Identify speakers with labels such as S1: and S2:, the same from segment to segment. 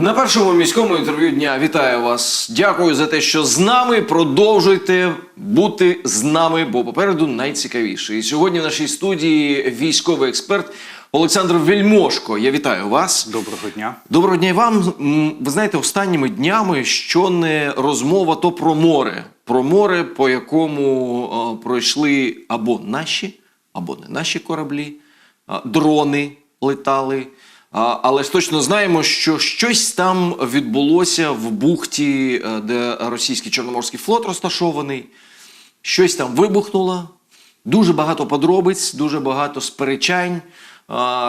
S1: На першому міському інтерв'ю дня вітаю вас. Дякую за те, що з нами. Продовжуйте бути з нами, бо попереду найцікавіше. І сьогодні в нашій студії військовий експерт Олександр Вельмошко. Я вітаю вас.
S2: Доброго дня.
S1: Доброго дня і вам. Ви знаєте, останніми днями що не розмова, то про море. Про море, по якому е, пройшли або наші, або не наші кораблі, е, дрони летали. Але ж точно знаємо, що щось там відбулося в бухті, е, де російський Чорноморський флот розташований. Щось там вибухнуло. Дуже багато подробиць, дуже багато сперечань.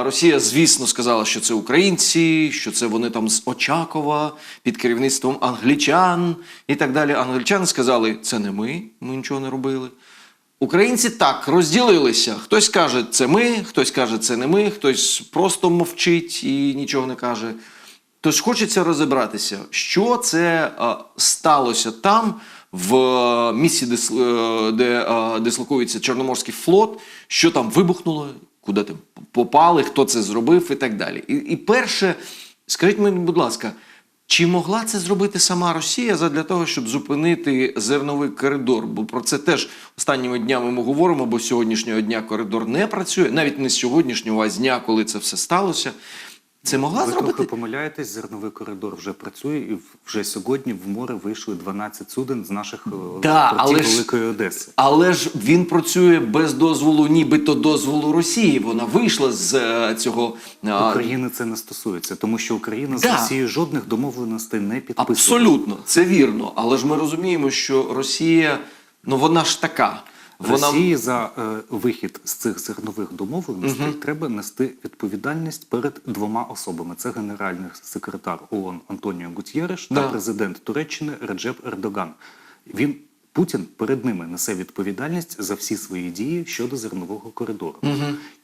S1: Росія, звісно, сказала, що це українці, що це вони там з Очакова під керівництвом англічан і так далі. Англічани сказали, це не ми, ми нічого не робили. Українці так розділилися. Хтось каже, це ми, хтось каже, це не ми, хтось просто мовчить і нічого не каже. Тож хочеться розібратися, що це е, сталося там, в е, місці, дис- де е, дислокується Чорноморський флот, що там вибухнуло, куди там попали, хто це зробив і так далі. І, і перше, скажіть мені, будь ласка, чи могла це зробити сама Росія задля того, щоб зупинити зерновий коридор? Бо про це теж останніми днями ми говоримо, бо сьогоднішнього дня коридор не працює, навіть не з сьогоднішнього, а з дня, коли це все сталося. Це могла
S2: Ви
S1: зробити?
S2: трохи помиляєтесь, зерновий коридор вже працює, і вже сьогодні в море вийшли 12 суден з наших е,
S1: Да, але ж-
S2: Великої Одеси.
S1: Але ж він працює без дозволу, нібито дозволу Росії. Вона вийшла з е, цього а,
S2: України це не стосується, тому що Україна з Росією жодних домовленостей не підписувала.
S1: абсолютно це вірно. Але ж ми розуміємо, що Росія, ну вона ж така. Вона
S2: Росії за е, вихід з цих зернових домовленостей треба нести відповідальність перед двома особами: це генеральний секретар ООН Антоніо Гутєреш
S1: Да.
S2: та президент Туреччини Реджеп Ердоган. Він Путін перед ними несе відповідальність за всі свої дії щодо зернового коридору.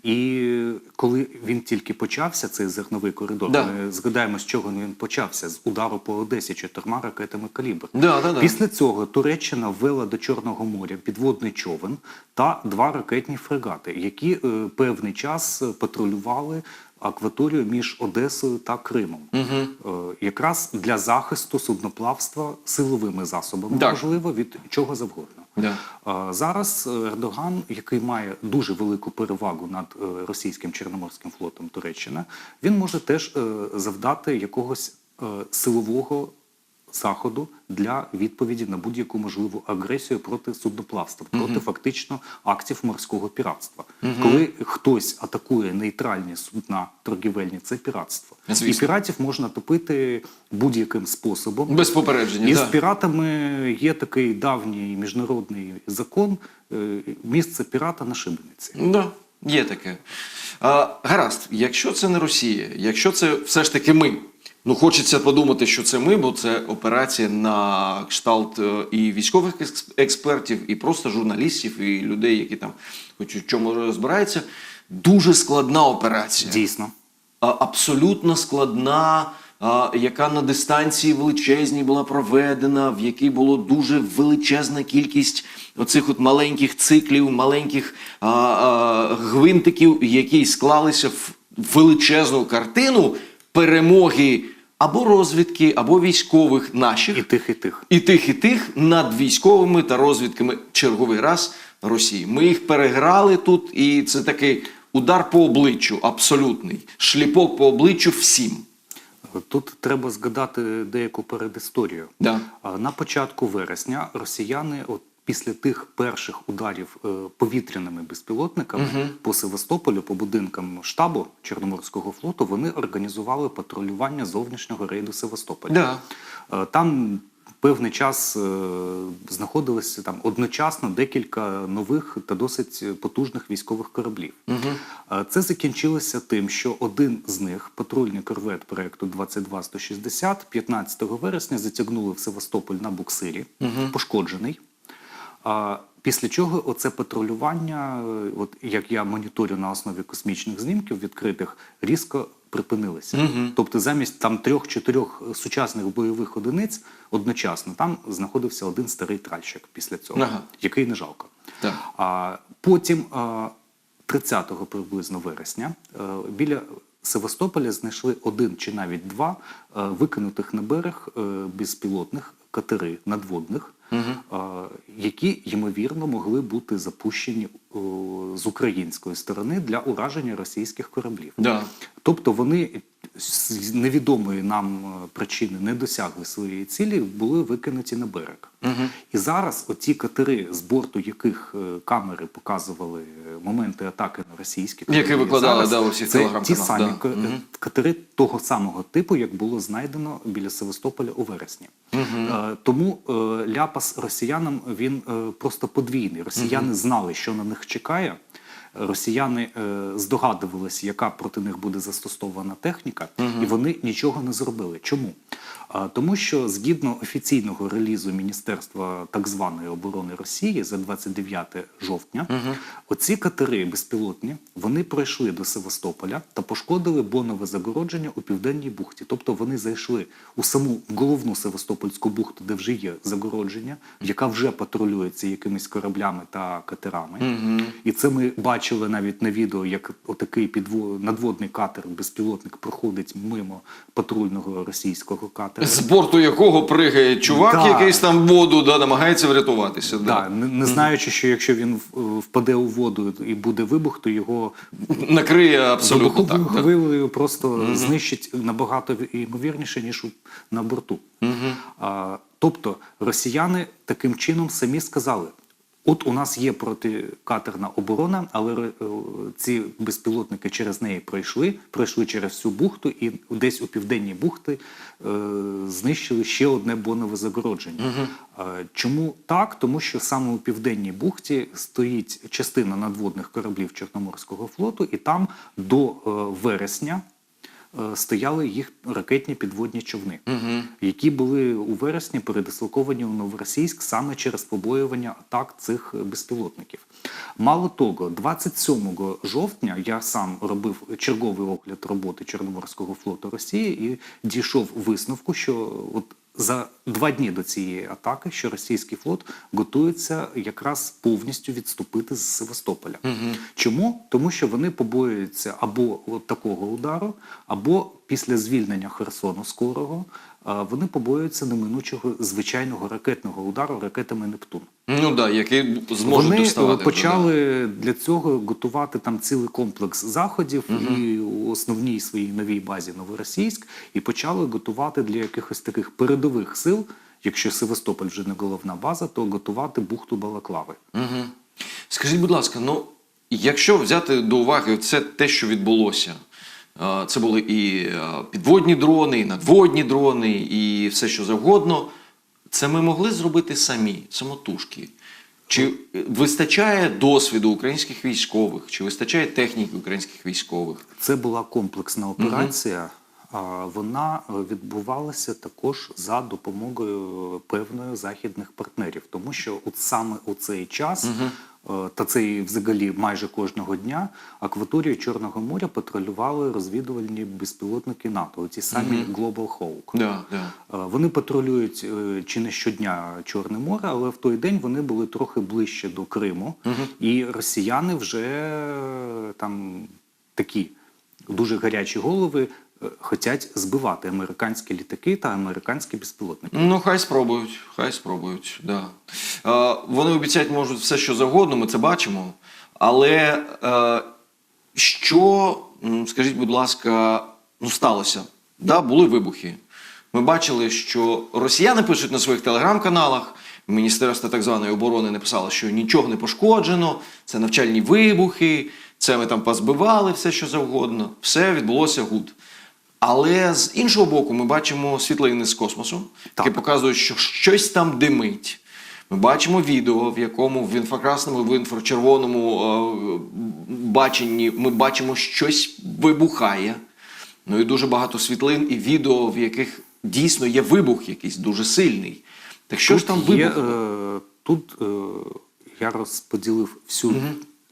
S2: І коли він тільки почався, цей зерновий коридор,
S1: Да.
S2: ми згадаємо, з чого він почався з удару по Одесі чотирма ракетами калібр.
S1: Да, да, да.
S2: Після цього Туреччина ввела до Чорного моря підводний човен та два ракетні фрегати, які е, певний час е, патрулювали акваторію між Одесою та Кримом, е, якраз для захисту судноплавства силовими засобами,
S1: Так.
S2: можливо, від чого завгодно.
S1: Да.
S2: Е, Зараз Ердоган, який має дуже велику перевагу над е, російським Чорноморським флотом Туреччина, він може теж завдати якогось силового заходу для відповіді на будь-яку можливу агресію проти судноплавства, проти фактично актів морського піратства. Коли хтось атакує нейтральні судна торгівельні, це піратство.
S1: Звісно.
S2: І піратів можна топити будь-яким способом.
S1: без попередження.
S2: І з піратами є такий давній міжнародний закон е, місце пірата на шибениці.
S1: Да, є таке. А, гаразд, якщо це не Росія, якщо це все ж таки ми. Ну, хочеться подумати, що це ми, бо це операція на кшталт е, і військових експертів, і просто журналістів, і людей, які там хоч у чому розбираються. Дуже складна операція.
S2: Дійсно.
S1: абсолютно складна, яка на дистанції величезній була проведена, в якій було дуже величезна кількість оцих от маленьких циклів, маленьких а, а, гвинтиків, які склалися в величезну картину перемоги або розвідки, або військових наших
S2: І тих, і тих.
S1: і тих, і тих над військовими та розвідками черговий раз Росії. Ми їх переграли тут, і це такий удар по обличчю, абсолютний шліпок по обличчю всім.
S2: Тут треба згадати деяку передісторію.
S1: Да.
S2: На початку вересня росіяни, от після тих перших ударів е, повітряними безпілотниками по Севастополю, по будинкам штабу Чорноморського флоту, вони організували патрулювання зовнішнього рейду Севастополя.
S1: Да.
S2: Е, Там певний час е, знаходилися там одночасно декілька нових та досить потужних військових кораблів. Е, Це закінчилося тим, що один з них, патрульний корвет проекту 22160, 15 вересня затягнули в Севастополь на буксирі, пошкоджений. А після чого оце патрулювання, е, от як я моніторю на основі космічних знімків відкритих, різко припинилися. Тобто замість там трьох-чотирьох сучасних бойових одиниць одночасно там знаходився один старий тральщик після цього,
S1: Ага.
S2: який не жалко.
S1: Так.
S2: А потім, а, 30 приблизно вересня, е, біля Севастополя знайшли один чи навіть два е, викинутих на берег е, безпілотних катери надводних, е, які ймовірно могли бути запущені е, з української сторони для ураження російських кораблів.
S1: Да.
S2: Тобто вони з невідомої нам е, причини не досягли своєї цілі, були викинуті на берег. І зараз оці катери, з борту яких е, камери показували е, моменти атаки на російські
S1: Які викладали,
S2: зараз
S1: да, у всіх
S2: це ті самі
S1: да.
S2: ка- катери того самого типу, як було знайдено біля Севастополя у вересні. Е, Тому ляпас росіянам він просто подвійний. Росіяни знали, що на них чекає. Росіяни е, здогадувалися, яка проти них буде застосована техніка, і вони нічого не зробили. Чому? Тому що згідно офіційного релізу Міністерства так званої оборони Росії за 29 жовтня, оці катери безпілотні вони пройшли до Севастополя та пошкодили бонове загородження у південній бухті. Тобто вони зайшли у саму головну Севастопольську бухту, де вже є загородження, яка вже патрулюється якимись кораблями та катерами. І це ми бачили навіть на відео, як отакий підво... надводний катер, безпілотник проходить мимо патрульного російського катера.
S1: З борту якого пригає чувак,
S2: Да.
S1: якийсь там воду, да, намагається врятуватися.
S2: Да, не, не знаючи, що якщо він впаде у воду і буде вибух, то його
S1: Накриє абсолютно так.
S2: хвилею
S1: так.
S2: хвилею просто знищить набагато ймовірніше, ніж на борту. А, тобто росіяни таким чином самі сказали. От у нас є протикатерна оборона, але е, ці безпілотники через неї пройшли, пройшли через всю бухту і десь у південній бухти е, знищили ще одне бонове загородження. Е, чому так? Тому що саме у південній бухті стоїть частина надводних кораблів Чорноморського флоту, і там до е, вересня стояли їх ракетні підводні човни, які були у вересні передислоковані у Новоросійськ саме через побоювання атак цих е, безпілотників. Мало того, 27 жовтня я сам робив черговий огляд роботи Чорноморського флоту Росії і дійшов висновку, що от за два дні до цієї атаки, що російський флот готується якраз повністю відступити з Севастополя. Чому? Тому що вони побоюються або от такого удару, або після звільнення Херсону скорого вони побоюються неминучого звичайного ракетного удару ракетами Нептун.
S1: Ну так, да, який зможе
S2: Вони е,
S1: доставати. вже,
S2: почали для цього готувати там цілий комплекс заходів і у основній своїй новій базі Новоросійськ, і почали готувати для якихось таких передових сил. Якщо Севастополь вже не головна база, то готувати бухту Балаклави.
S1: Угу. Скажіть, будь ласка, ну якщо взяти до уваги це те, що відбулося, е, це були і е, підводні дрони, і надводні дрони, і все що завгодно. Це ми могли зробити самі, самотужки. Чи вистачає досвіду українських військових, чи вистачає техніки українських військових?
S2: Це була комплексна операція. а Вона е, відбувалася також за допомогою певної західних партнерів, тому що от саме у цей час, е, та це і взагалі майже кожного дня, акваторію Чорного моря патрулювали розвідувальні безпілотники НАТО, ті самі Global Hawk.
S1: Да, да.
S2: Е, Вони патрулюють чи не щодня Чорне море, але в той день вони були трохи ближче до Криму, і росіяни вже там такі дуже гарячі голови е, хотять збивати американські літаки та американські безпілотники.
S1: Ну, хай спробують, хай спробують. Да. Е, вони обіцяють можуть все, що завгодно, ми це бачимо. Але е, що, скажіть, будь ласка, ну сталося? Да, були вибухи. Ми бачили, що росіяни пишуть на своїх телеграм-каналах. Міністерство так званої оборони написало, що нічого не пошкоджено, це навчальні вибухи, це ми там позбивали все, що завгодно. Все відбулося гуд. Але з іншого боку, ми бачимо світлини з космосу, які показують, що щось там димить. Ми бачимо відео, в якому в інфракрасному, в інфрачервоному е, баченні ми бачимо, щось вибухає. Ну і дуже багато світлин і відео, в яких дійсно є вибух якийсь дуже сильний. Так що ж там
S2: є, е, тут е, я розподілив всю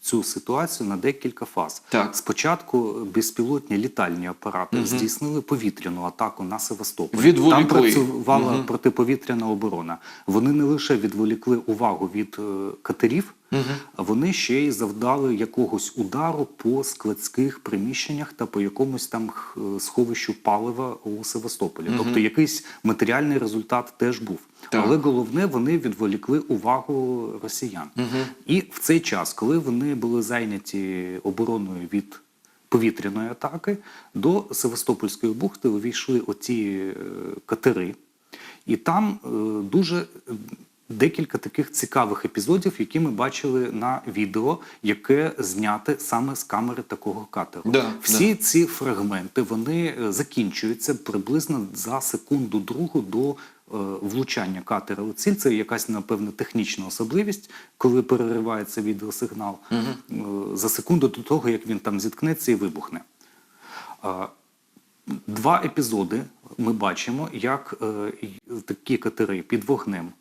S2: цю ситуацію на декілька фаз.
S1: Так.
S2: Спочатку безпілотні літальні апарати здійснили повітряну атаку на Севастополь.
S1: Відволікли.
S2: Там працювала протиповітряна оборона. Вони не лише відволікли увагу від е, катерів. вони ще й завдали якогось удару по складських приміщеннях та по якомусь там сховищу палива у Севастополі. Тобто якийсь матеріальний результат теж був.
S1: Так.
S2: Але головне, вони відволікли увагу росіян. І в цей час, коли вони були зайняті обороною від повітряної атаки, до Севастопольської бухти увійшли оці е, катери, і там е, дуже декілька таких цікавих епізодів, які ми бачили на відео, яке зняте саме з камери такого катеру.
S1: Да,
S2: Всі ці фрагменти вони е, закінчуються приблизно за секунду другу до е, влучання катера у ціль. Це якась напевно технічна особливість, коли переривається відеосигнал е, за секунду до того, як він там зіткнеться і вибухне. Два епізоди ми бачимо, як такі катери під вогнем,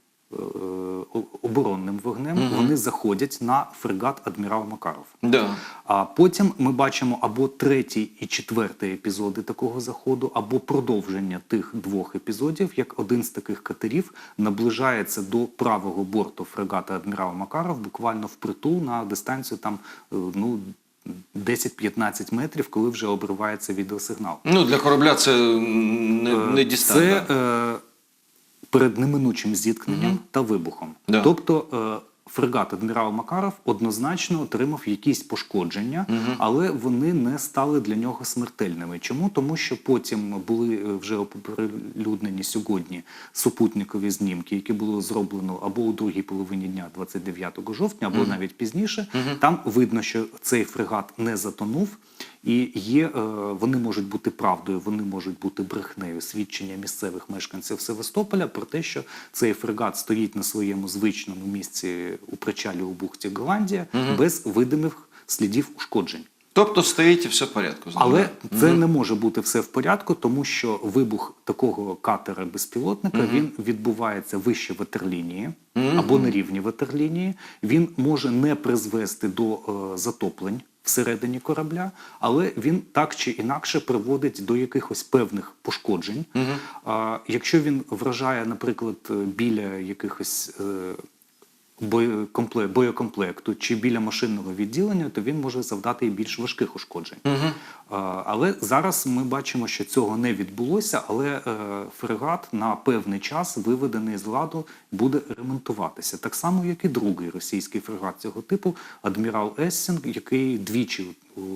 S2: оборонним вогнем, вони заходять на фрегат адмірал Макаров.
S1: Да.
S2: А потім ми бачимо або третій і четвертий епізоди такого заходу, або продовження тих двох епізодів, як один з таких катерів наближається до правого борту фрегата адмірал Макаров, буквально впритул на дистанцію там е, ну 10-15 метрів, коли вже обривається відеосигнал.
S1: Ну, для корабля це не, не
S2: Е. Це
S1: да.
S2: е, перед неминучим зіткненням та вибухом.
S1: Да.
S2: Тобто е, фрегат адмірал Макаров однозначно отримав якісь пошкодження, але вони не стали для нього смертельними. Чому? Тому що потім були е, вже оприлюднені сьогодні супутникові знімки, які було зроблено або у другій половині дня, 29 жовтня, або навіть пізніше. Там видно, що цей фрегат не затонув. І є, е, вони можуть бути правдою, вони можуть бути брехнею. Свідчення місцевих мешканців Севастополя про те, що цей фрегат стоїть на своєму звичному місці у причалі у бухті Голландія без видимих слідів ушкоджень.
S1: Тобто стоїть і все в порядку.
S2: Але це не може бути все в порядку, тому що вибух такого катера безпілотника він відбувається вище ватерлінії або на рівні ватерлінії. Він може не призвести до е, затоплень всередині корабля, але він так чи інакше приводить до якихось певних пошкоджень. А, якщо він вражає, наприклад, е, біля якихось. е, боєкомплекту чи біля машинного відділення, то він може завдати і більш важких ушкоджень. А, Але зараз ми бачимо, що цього не відбулося, але е, фрегат на певний час виведений з ладу буде ремонтуватися. Так само, як і другий російський фрегат цього типу, адмірал Ессінг, який двічі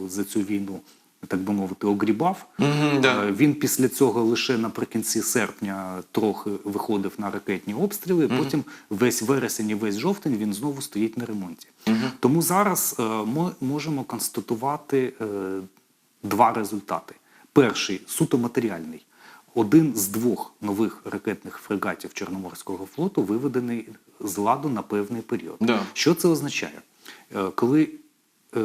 S2: за цю війну. Так би мовити, огрібав.
S1: Мгм, да.
S2: Е, Він після цього лише наприкінці серпня трохи виходив на ракетні обстріли. Потім весь вересень і весь жовтень він знову стоїть на ремонті. Тому зараз е, ми можемо констатувати е, два результати: перший суто матеріальний. Один з двох нових ракетних фрегатів Чорноморського флоту виведений з ладу на певний період.
S1: Да.
S2: Що це означає? Коли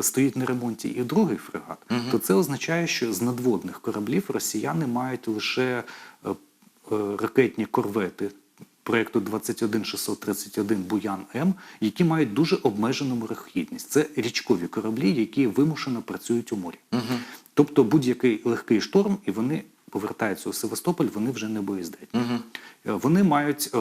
S2: стоїть на ремонті і другий фрегат, то це означає, що з надводних кораблів росіяни мають лише е, е, ракетні корвети проєкту 21631 Буян М, які мають дуже обмежену морехідність. Це річкові кораблі, які вимушено працюють у морі. Тобто будь-який легкий шторм, і вони повертаються у Севастополь, вони вже не боєздатні. Е, Вони мають е,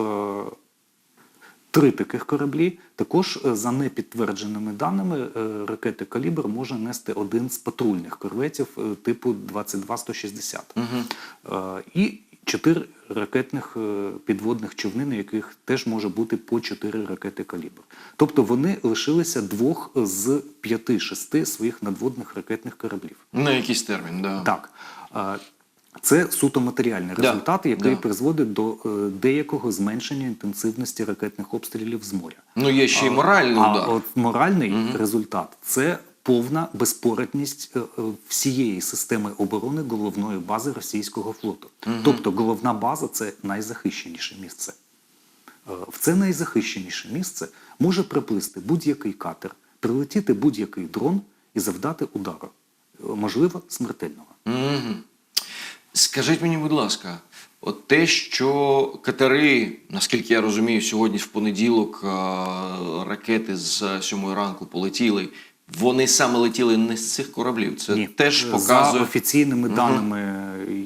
S2: три таких кораблі. Також е, за непідтвердженими даними е, ракети Калібр може нести один з патрульних корветів е, типу 22160. Е, І чотири ракетних підводних човни, на яких теж може бути по чотири ракети Калібр. Тобто вони лишилися двох з п'яти-шести своїх надводних ракетних кораблів.
S1: На якийсь термін, да.
S2: Так. Це суто матеріальний
S1: Да,
S2: результат, який
S1: да.
S2: призводить до е, деякого зменшення інтенсивності ракетних обстрілів з моря.
S1: Ну, є ще й моральний
S2: а
S1: удар.
S2: от моральний результат це повна безпорадність е, е, всієї системи оборони головної бази російського флоту. Тобто головна база це найзахищеніше місце. Е, В це найзахищеніше місце може приплисти будь-який катер, прилетіти будь-який дрон і завдати удару, е, можливо, смертельного.
S1: Мгм. Скажіть мені, будь ласка, от те, що катери, наскільки я розумію, сьогодні в понеділок е, ракети з 7 ранку полетіли, вони саме летіли не з цих кораблів. Це
S2: Ні.
S1: теж
S2: За
S1: показує.
S2: офіційними даними,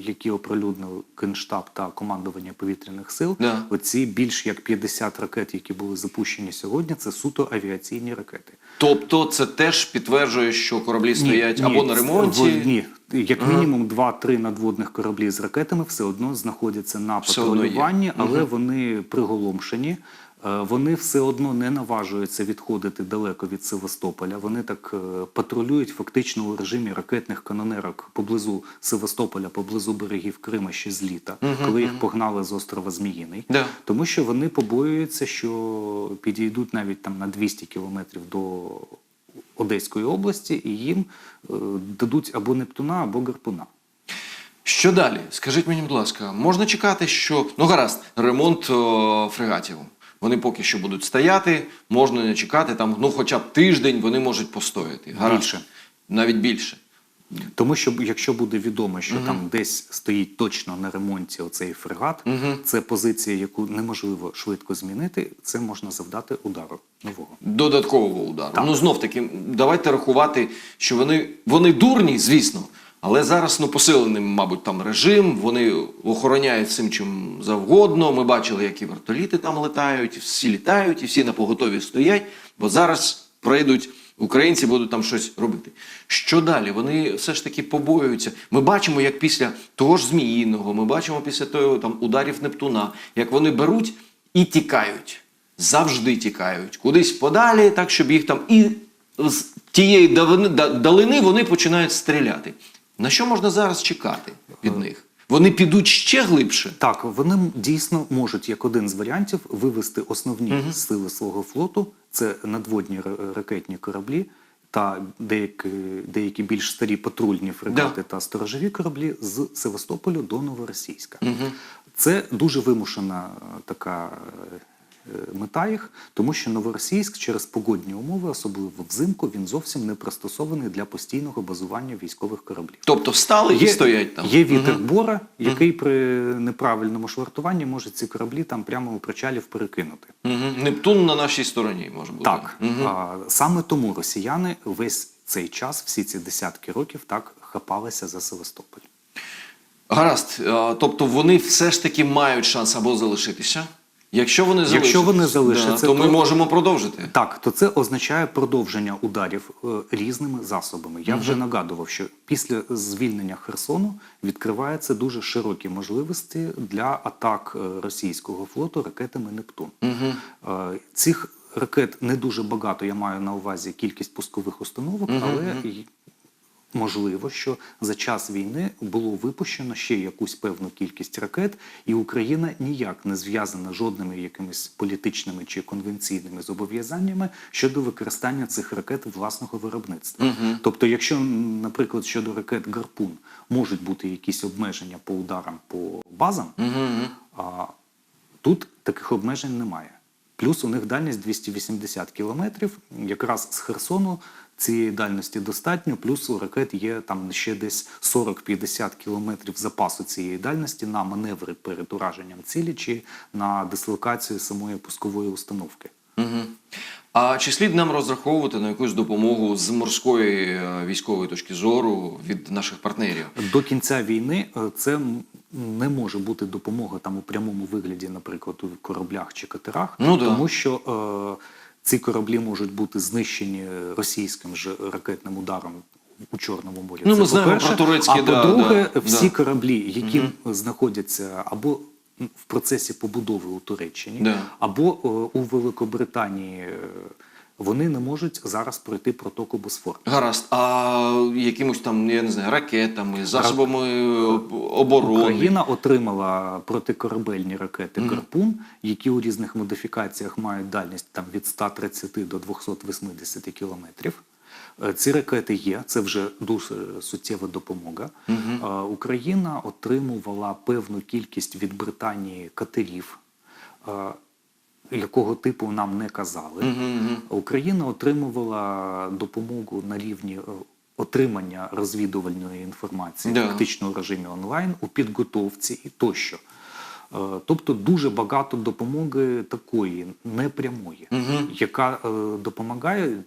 S2: які оприлюднив Генштаб та командування повітряних сил,
S1: Да.
S2: оці більш як 50 ракет, які були запущені сьогодні, це суто авіаційні ракети.
S1: Тобто це теж підтверджує, що кораблі стоять або на ремонті.
S2: ні, як мінімум 2-3 надводних кораблі з ракетами все одно знаходяться на патрулюванні, але вони приголомшені. Е, Вони все одно не наважуються відходити далеко від Севастополя. Вони так е, патрулюють фактично у режимі ракетних канонерок поблизу Севастополя, поблизу берегів Крима ще з літа, коли їх погнали з острова Зміїний.
S1: Да.
S2: Тому що вони побоюються, що підійдуть навіть там на 200 кілометрів до Одеської області, і їм е, дадуть або Нептуна, або Гарпуна.
S1: Що далі? Скажіть мені, будь ласка, можна чекати, що ну гаразд, ремонт о, фрегатів. Вони поки що будуть стояти, можна не чекати там, ну хоча б тиждень вони можуть постояти. Гаразд.
S2: Більше.
S1: Навіть більше.
S2: Тому що якщо буде відомо, що там десь стоїть точно на ремонті оцей фрегат, це позиція, яку неможливо швидко змінити, це можна завдати удару нового.
S1: Додаткового удару. Ну знов таки, давайте рахувати, що вони, вони дурні, звісно. Але зараз ну посилений, мабуть, там режим. Вони охороняють всім чим завгодно. Ми бачили, які вертоліти там летають, всі літають і всі на поготові стоять. Бо зараз прийдуть українці, будуть там щось робити. Що далі? Вони все ж таки побоюються. Ми бачимо, як після того ж Зміїного, ми бачимо після того там ударів Нептуна, як вони беруть і тікають. Завжди тікають кудись подалі, так щоб їх там і з тієї давини- далини вони починають стріляти. На що можна зараз чекати від них? Вони підуть ще глибше.
S2: Так, вони дійсно можуть як один з варіантів вивести основні сили свого флоту. Це надводні ракетні кораблі та деякі, деякі більш старі патрульні фрегати та сторожові кораблі з Севастополю до Новоросійська. Це дуже вимушена е, така е, мета їх, тому що Новоросійськ через погодні умови, особливо взимку, він зовсім не пристосований для постійного базування військових кораблів.
S1: Тобто встали і стоять там.
S2: Є вітер бора, який при неправильному швартуванні може ці кораблі там прямо у причалів перекинути.
S1: Мгм. Нептун на нашій стороні може бути.
S2: Так, а, саме тому росіяни весь цей час, всі ці десятки років, так хапалися за Севастополь.
S1: Гаразд. Тобто вони все ж таки мають шанс або залишитися. Якщо вони залишаться,
S2: Якщо вони залишаться,
S1: то ми
S2: то-
S1: можемо продовжити.
S2: Так, то це означає продовження ударів е, різними засобами. Я вже нагадував, що після звільнення Херсону відкриваються дуже широкі можливості для атак е, російського флоту ракетами Нептун. Е, Цих ракет не дуже багато. Я маю на увазі кількість пускових установок, але й Можливо, що за час війни було випущено ще якусь певну кількість ракет, і Україна ніяк не зв'язана жодними якимись політичними чи конвенційними зобов'язаннями щодо використання цих ракет власного виробництва. Тобто, якщо, наприклад, щодо ракет Гарпун можуть бути якісь обмеження по ударам по базам, а тут таких обмежень немає. Плюс у них дальність 280 кілометрів. Якраз з Херсону цієї дальності достатньо. Плюс у ракет є там ще десь 40-50 кілометрів запасу цієї дальності на маневри перед ураженням цілі чи на дислокацію самої пускової установки.
S1: Угу. А чи слід нам розраховувати на якусь допомогу з морської е, військової точки зору від наших партнерів?
S2: До кінця війни е, це не може бути допомога там у прямому вигляді, наприклад, у кораблях чи катерах,
S1: Ну да.
S2: тому що е, ці кораблі можуть бути знищені російським ж ракетним ударом. У Чорному морі
S1: Ну,
S2: Це
S1: ми знаємо про турецькі,
S2: а
S1: да,
S2: по-друге,
S1: да,
S2: всі
S1: да.
S2: кораблі, які знаходяться або в процесі побудови у Туреччині,
S1: Да.
S2: або е, у Великобританії, е, вони не можуть зараз пройти протоку Босфор.
S1: Гаразд, а якимось там, я не знаю, ракетами, засобами е, оборони.
S2: Україна отримала протикорабельні ракети Гарпун, які у різних модифікаціях мають дальність там від 130 до 280 кілометрів. Е, Ці ракети є, це вже дуже суттєва допомога. Е, Україна отримувала певну кількість від Британії катерів. Якого типу нам не казали. Україна отримувала допомогу на рівні е, отримання розвідувальної інформації
S1: Да.
S2: фактично у режимі онлайн у підготовці і тощо. Е, Тобто дуже багато допомоги такої непрямої, яка е, допомагає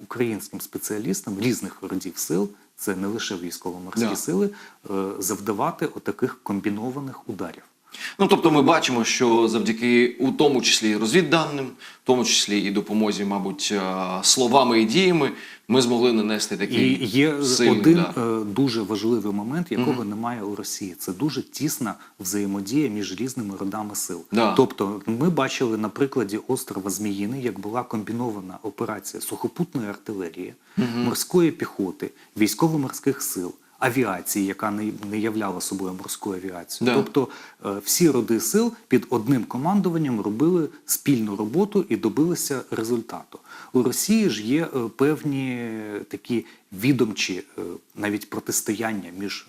S2: українським спеціалістам різних родів сил це не лише військово-морські
S1: Да.
S2: сили, завдавати отаких комбінованих ударів.
S1: Ну, тобто ми бачимо, що завдяки у тому числі і розвідданим, в тому числі і допомозі, мабуть, е, словами і діями, ми змогли нанести такий
S2: І є
S1: сильний
S2: один
S1: удар.
S2: е, дуже важливий момент, якого немає у Росії. Це дуже тісна взаємодія між різними родами сил.
S1: Да.
S2: Тобто, ми бачили на прикладі острова Зміїни, як була комбінована операція сухопутної артилерії, морської піхоти, військово-морських сил. Авіації, яка не, не являла собою морську авіацію,
S1: Да.
S2: тобто е, всі роди сил під одним командуванням робили спільну роботу і добилися результату. У Росії ж є е, певні такі відомчі е, навіть протистояння між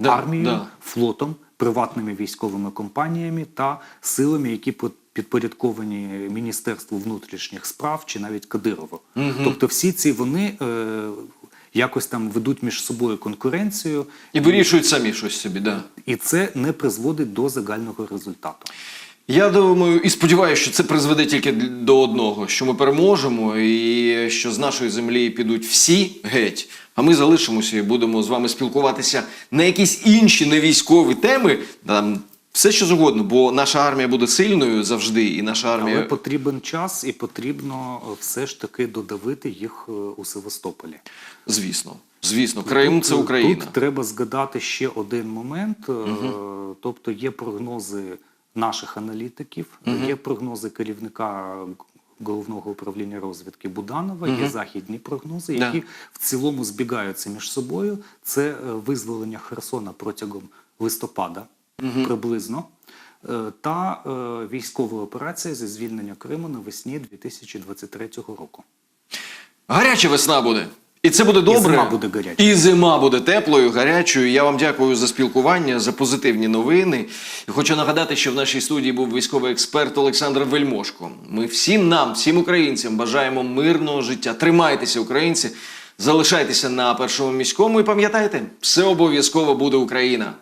S1: Да,
S2: армією,
S1: да.
S2: флотом, приватними військовими компаніями та силами, які по- підпорядковані Міністерству внутрішніх справ чи навіть Кадирову. Тобто, всі ці вони якось там ведуть між собою конкуренцію,
S1: І вирішують самі щось собі, да.
S2: і це не призводить до загального результату.
S1: Я думаю і сподіваюся, що це призведе тільки до одного: що ми переможемо, і що з нашої землі підуть всі геть. А ми залишимося і будемо з вами спілкуватися на якісь інші невійськові теми. Там все що завгодно, бо наша армія буде сильною завжди, і наша армія
S2: Але потрібен час і потрібно е, все ж таки додавити їх е, у Севастополі.
S1: звісно. Звісно, Крим це
S2: Тут-
S1: Україна.
S2: Тут треба згадати ще один момент. е, Тобто є прогнози наших аналітиків, є прогнози керівника головного управління розвідки Буданова, є західні прогнози,
S1: Да.
S2: які в цілому збігаються між собою. Це е, визволення Херсона протягом листопада приблизно. е, Та е, військова операція зі звільнення Криму навесні 2023 року.
S1: Гаряча весна буде. І це буде добре.
S2: зима буде гарячою.
S1: І зима буде теплою, гарячою. Я вам дякую за спілкування, за позитивні новини. І хочу нагадати, що в нашій студії був військовий експерт Олександр Вельмошко. Ми всім нам, всім українцям бажаємо мирного життя. Тримайтеся, українці, залишайтеся на першому міському і пам'ятайте, все обов'язково буде Україна.